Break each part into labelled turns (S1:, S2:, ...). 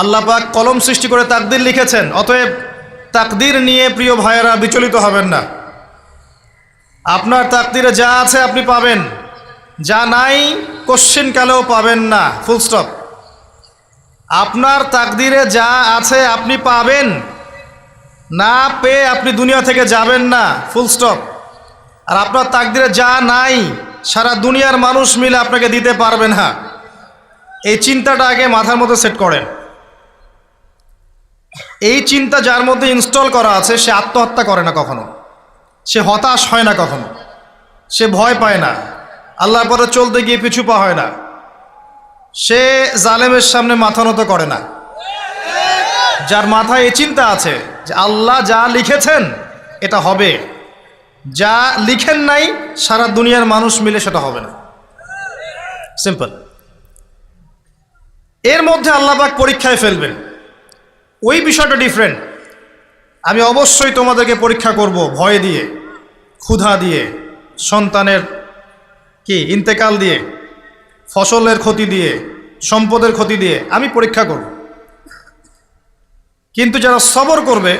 S1: আল্লাহ পাক কলম সৃষ্টি করে তাকদির লিখেছেন, অতএব তাকদির নিয়ে প্রিয় ভাইয়েরা বিচলিত হবেন না। আপনার তাকদিরে যা আছে আপনি পাবেন, যা নাই কোশ্চিন কালেও পাবেন না, ফুল স্টপ। আপনার তাকদিরে যা আছে আপনি পাবেন, না পেয়ে আপনি দুনিয়া থেকে যাবেন না, ফুল স্টপ। আর আপনার তাকদিরে যা নাই, সারা দুনিয়ার মানুষ মিলে আপনাকে দিতে পারবে না। এই চিন্তাটা আগে মাথার মধ্যে সেট করেন। এই চিন্তা যার মধ্যে ইনস্টল করা আছে, সে আত্মহত্যা করে না কখনো। সে হতাশ হয় না কখনো। সে ভয় পায় না। আল্লাহর পরে চলতে গিয়ে পিছু পা হয় না। সে জালেমের সামনে মাথা নত করে না। যার মাথায় এই চিন্তা আছে যে আল্লাহ যা লিখেছেন, এটা হবে। যা লিখেন নাই, সারা দুনিয়ার মানুষ মিলে সেটা হবে না। সিম্পল। এর মধ্যে আল্লাহবাক পরীক্ষায় ফেলবেন। ওই বিষয়টা ডিফারেন্ট আমি অবশ্যই তোমাদেরকে পরীক্ষা করব ভয় দিয়ে, ক্ষুধা দিয়ে, সন্তানের কি, ইন্তেকাল দিয়ে, ফসলের ক্ষতি দিয়ে, সম্পদের ক্ষতি দিয়ে আমি পরীক্ষা করব। কিন্তু যারা সবর করবে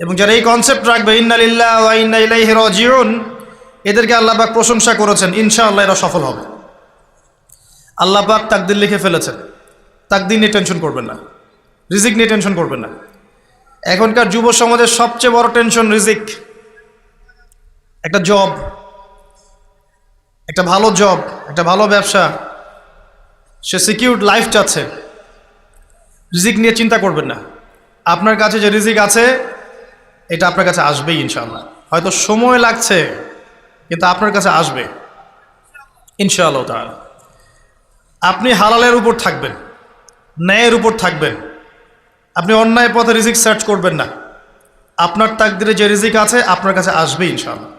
S1: এবং যারা এই কনসেপ্ট রাখবে ইন্নালিল্লাহ ইন্না ইলাইহি রাজিউন এদেরকে আল্লাহ পাক প্রশংসা করেছেন, ইনশাআল্লাহ এরা সফল হবে। আল্লাহ পাক তাকদির লিখে ফেলেছেন। তাকদির নিয়ে টেনশন করবেন না। রিজিক নিয়ে টেনশন করবেন না এখনকার যুব সমাজের সবচেয়ে বড় টেনশন রিজিক একটা জব একটা ভালো জব একটা ভালো ব্যবসা. সে সিকিউর লাইফ চাচ্ছে। রিজিক নিয়ে চিন্তা করবেন না। আপনার কাছে যে রিজিক আছে, এটা আপনার কাছে আসবেই ইনশাআল্লাহ। হয়তো সময় লাগছে, কিন্তু আপনার কাছে আসবে। ইনশাআল্লাহ তাহলে আপনি হালালের উপর থাকবেন, ন্যায়ের উপর থাকবেন। আপনি অন্যায় পথে রিজিক সার্চ করবেন না। আপনার তাকদিরে যে রিজিক আছে, আপনার কাছে আসবে ইনশাআল্লাহ।